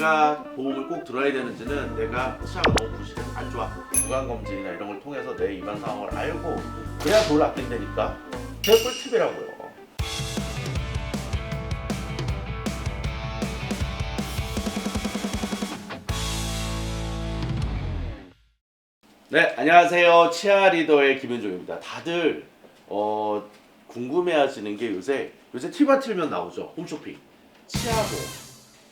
내가 보험을 꼭 들어야 되는지는 내가 치아가 너무 부실해 안 좋아. 구강 검진이나 이런 걸 통해서 내 입안 상황을 알고 그래야 돈을 아낀다니까 그게 꿀팁이라고요. 네 안녕하세요. 치아 리더의 김윤종입니다. 다들 어, 궁금해하시는 게 요새 요새 TV만 틀면 나오죠. 홈쇼핑. 치아 보험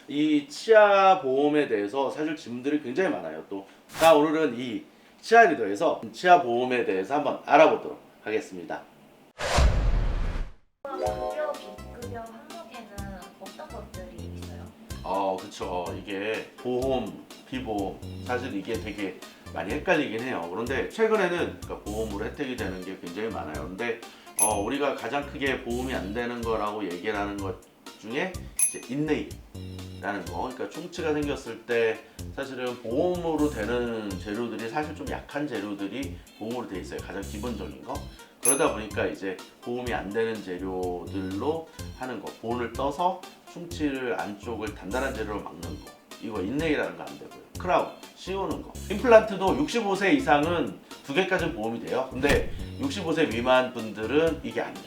이 치아 보험에 대해서 사실 질문들이 굉장히 많아요. 또, 자, 오늘은 이 치아 리더에서 치아 보험에 대해서 한번 알아보도록 하겠습니다. 급여, 비급여 항목에는 어떤 것들이 있어요? 어, 그쵸. 이게 보험, 비보험. 사실 이게 되게 많이 헷갈리긴 해요. 그런데 최근에는 그러니까 보험으로 혜택이 되는 게 굉장히 많아요. 근데 어, 우리가 가장 크게 보험이 안 되는 거라고 얘기를 하는 것 중에 이제 인네임. 라는 거. 그러니까 충치가 생겼을 때 사실은 보험으로 되는 재료들이 사실 좀 약한 재료들이 보험으로 돼 있어요. 가장 기본적인 거. 그러다 보니까 이제 보험이 안 되는 재료들로 하는 거. 본을 떠서 충치를 안쪽을 단단한 재료로 막는 거. 이거 인레이라는 거 안 되고요. 크라운 씌우는 거. 임플란트도 65세 이상은 두 개까지는 보험이 돼요. 근데 65세 미만 분들은 이게 안 돼.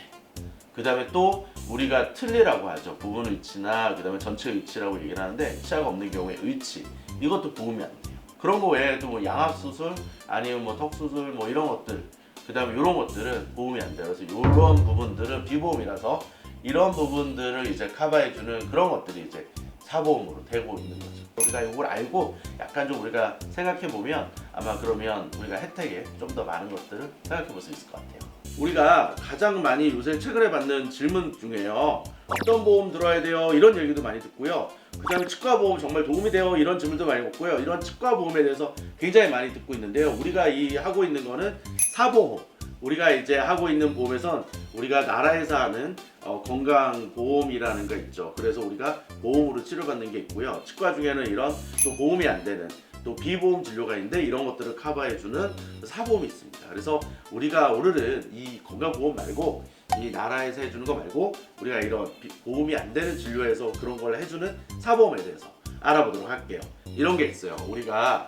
그 다음에 또 우리가 틀니라고 하죠. 부분 의치나 그 다음에 전체 의치라고 얘기를 하는데 치아가 없는 경우에 의치 이것도 보험이 안 돼요. 그런 거 외에도 뭐 양악 수술 아니면 뭐 턱 수술 뭐 이런 것들 그 다음에 이런 것들은 보험이 안 돼요. 그래서 이런 부분들은 비보험이라서 이런 부분들을 이제 커버해주는 그런 것들이 이제 사보험으로 되고 있는 거죠. 우리가 이걸 알고 약간 좀 우리가 생각해 보면 아마 그러면 우리가 혜택에 좀 더 많은 것들을 생각해 볼 수 있을 것 같아요. 우리가 가장 많이 요새 최근에 받는 질문 중에요. 어떤 보험 들어야 돼요? 이런 얘기도 많이 듣고요. 그다음에 치과 보험 정말 도움이 돼요? 이런 질문도 많이 받고요. 이런 치과 보험에 대해서 굉장히 많이 듣고 있는데요. 우리가 이 하고 있는 거는 사보험. 우리가 이제 하고 있는 보험에선 우리가 나라에서 하는 어, 건강보험이라는 거 있죠. 그래서 우리가 보험으로 치료받는 게 있고요. 치과 중에는 이런 또 보험이 안 되는 또 비보험 진료가 있는데 이런 것들을 커버해주는 사보험이 있습니다. 그래서 우리가 오늘은 이 건강보험 말고 이 나라에서 해주는 거 말고 우리가 이런 비- 보험이 안 되는 진료에서 그런 걸 해주는 사보험에 대해서 알아보도록 할게요. 이런 게 있어요. 우리가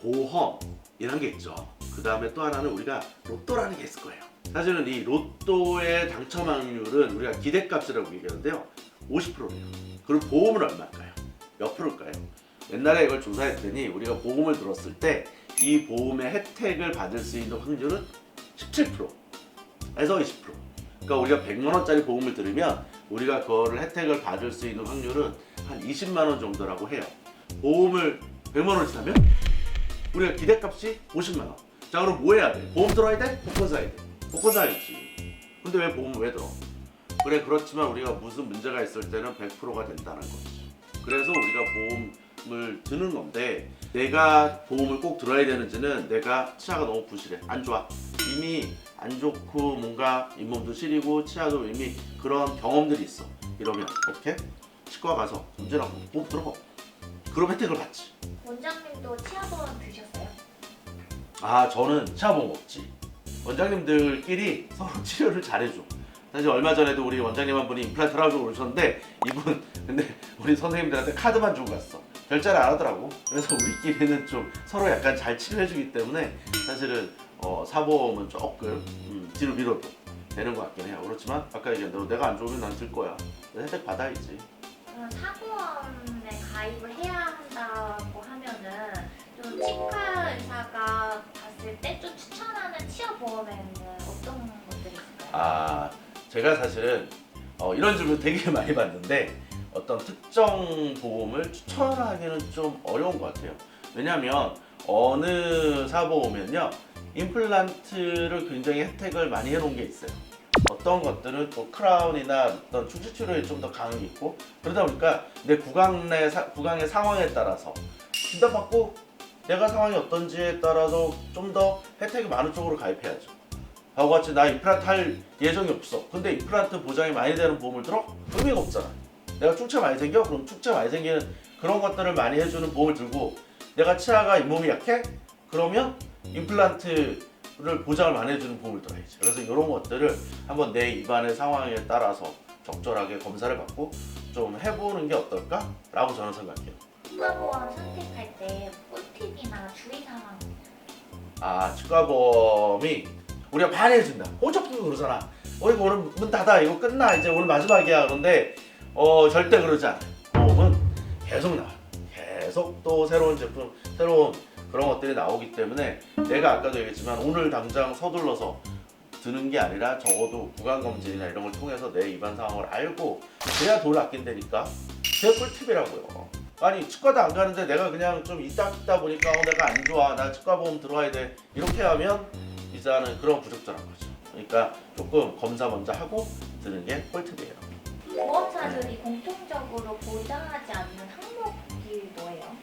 보험 이런 게 있죠. 그 다음에 또 하나는 우리가 로또라는 게 있을 거예요. 사실은 이 로또의 당첨 확률은 우리가 기대값이라고 얘기하는데요. 50%예요. 그리고 보험은 얼마일까요? 몇 프로일까요? 옛날에 이걸 조사했더니 우리가 보험을 들었을 때 이 보험의 혜택을 받을 수 있는 확률은 17%에서 20%. 그러니까 우리가 100만 원짜리 보험을 들으면 우리가 그거를 혜택을 받을 수 있는 확률은 한 20만 원 정도라고 해요. 보험을 100만 원치 사면 우리가 기대값이 50만 원. 자 그럼 뭐 해야 돼? 보험 들어야 돼? 복권 사야 돼. 복권 사야지. 근데 왜 보험 왜 들어? 그래 그렇지만 우리가 무슨 문제가 있을 때는 100%가 된다는 거지. 그래서 우리가 보험을 드는 건데 내가 보험을 꼭 들어야 되는지는 내가 치아가 너무 부실해. 안 좋아. 이미 안 좋고 뭔가 잇몸도 시리고 치아도 이미 그런 경험들이 있어. 이러면 어떻게? 치과 가서 문제라고 보험 들어 그럼 혜택을 받지. 원장님도 치아보험 드셨어요? 아 저는 치아 보험 없지. 원장님들끼리 서로 치료를 잘해줘. 사실 얼마 전에도 우리 원장님 한 분이 임플란트 하고 오셨는데 이분 근데 우리 선생님들한테 카드만 주고 갔어 결제를 안 하더라고. 그래서 우리끼리는 좀 서로 약간 잘 치료해주기 때문에 사실은 어, 사보험은 조금 음, 뒤로 밀어도 되는 것 같긴 해요. 그렇지만 아까 얘기한 대로 내가 안 좋으면 난 들 거야. 혜택 받아야지. 그럼 사보험에 가입을 해야 한다고 하면은 좀 치과 의사가 봤을 때 좀 추천하는 치아 보험에는 어떤 것들이 있을까요? 아 제가 사실은 어, 이런 질문 되게 많이 받는데 어떤 특정 보험을 추천하기는 좀 어려운 것 같아요. 왜냐하면 어느 사보험은요 임플란트를 굉장히 혜택을 많이 해놓은 게 있어요. 어떤 것들은 또 크라운이나 어떤 충치 치료에 좀더게 있고 그러다 보니까 내 구강 내 사- 구강의 상황에 따라서 진단받고 내가 상황이 어떤지에 따라서 좀 더 혜택이 많은 쪽으로 가입해야죠. 하고 같이 나 임플란트 할 예정이 없어. 근데 임플란트 보장이 많이 되는 보험을 들어? 의미가 없잖아. 내가 충치 많이 생겨? 그럼 충치 많이 생기는 그런 것들을 많이 해주는 보험을 들고 내가 치아가 잇몸이 약해? 그러면 임플란트를 보장을 많이 해주는 보험을 들어야지. 그래서 이런 것들을 한번 내 입안의 상황에 따라서 적절하게 검사를 받고 좀 해보는 게 어떨까라고 저는 생각해요. 치과보험 선택할 때 꿀팁이나 주의사항 아 치과보험이 우리가 많이 해준다 호적도 그러잖아 어 이거 오늘 문 닫아 이거 끝나 이제 오늘 마지막이야 그런데 어 절대 그러지 않아 보험은 계속 나와 계속 또 새로운 제품 새로운 그런 것들이 나오기 때문에 내가 아까도 얘기했지만 오늘 당장 서둘러서 드는 게 아니라 적어도 구강검진이나 이런 걸 통해서 내 입안 상황을 알고 그래야 돈 아낀다니까 그게 꿀팁이라고요. 아니 치과도 안 가는데 내가 그냥 좀 있다 있다 보니까 어 내가 안 좋아. 나 치과 보험 들어와야 돼. 이렇게 하면 이자는 그런 부적절한 거죠. 그러니까 조금 검사 먼저 하고 드는 게 꿀팁이에요 보험사들이 공통적으로 보장하지 않는 항목이 뭐예요?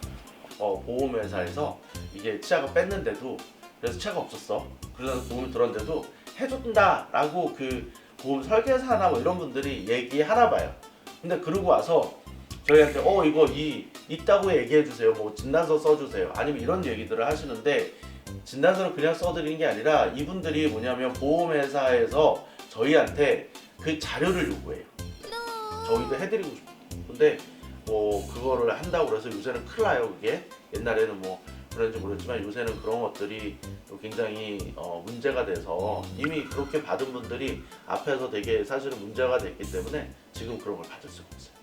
어, 보험회사에서 이게 치아가 뺐는데도 그래서 치아가 없었어. 그래서 보험이 들었는데도 해준다라고 그 보험 설계사나 뭐 이런 분들이 얘기하나 봐요. 근데 그러고 와서 저희한테 어 이거 이 있다고 얘기해 주세요. 뭐 진단서 써 주세요. 아니면 이런 얘기들을 하시는데 진단서를 그냥 써드리는 게 아니라 이분들이 뭐냐면 보험회사에서 저희한테 그 자료를 요구해요 저희도 해드리고 싶어 근데 뭐 그거를 한다고 그래서 요새는 큰일 나요 그게. 옛날에는 뭐 그런지 모르겠지만 요새는 그런 것들이 또 굉장히 어, 문제가 돼서 이미 그렇게 받은 분들이 앞에서 되게 사실은 문제가 됐기 때문에 지금 그런 걸 받을 수가 없어요.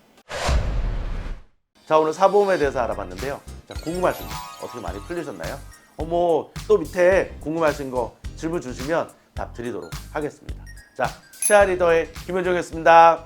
자 오늘 사보험에 대해서 알아봤는데요. 자 궁금하신 거 어떻게 많이 풀리셨나요? 어뭐 또 밑에 궁금하신 거 질문 주시면 답 드리도록 하겠습니다. 자 치아 리더의 김현정이었습니다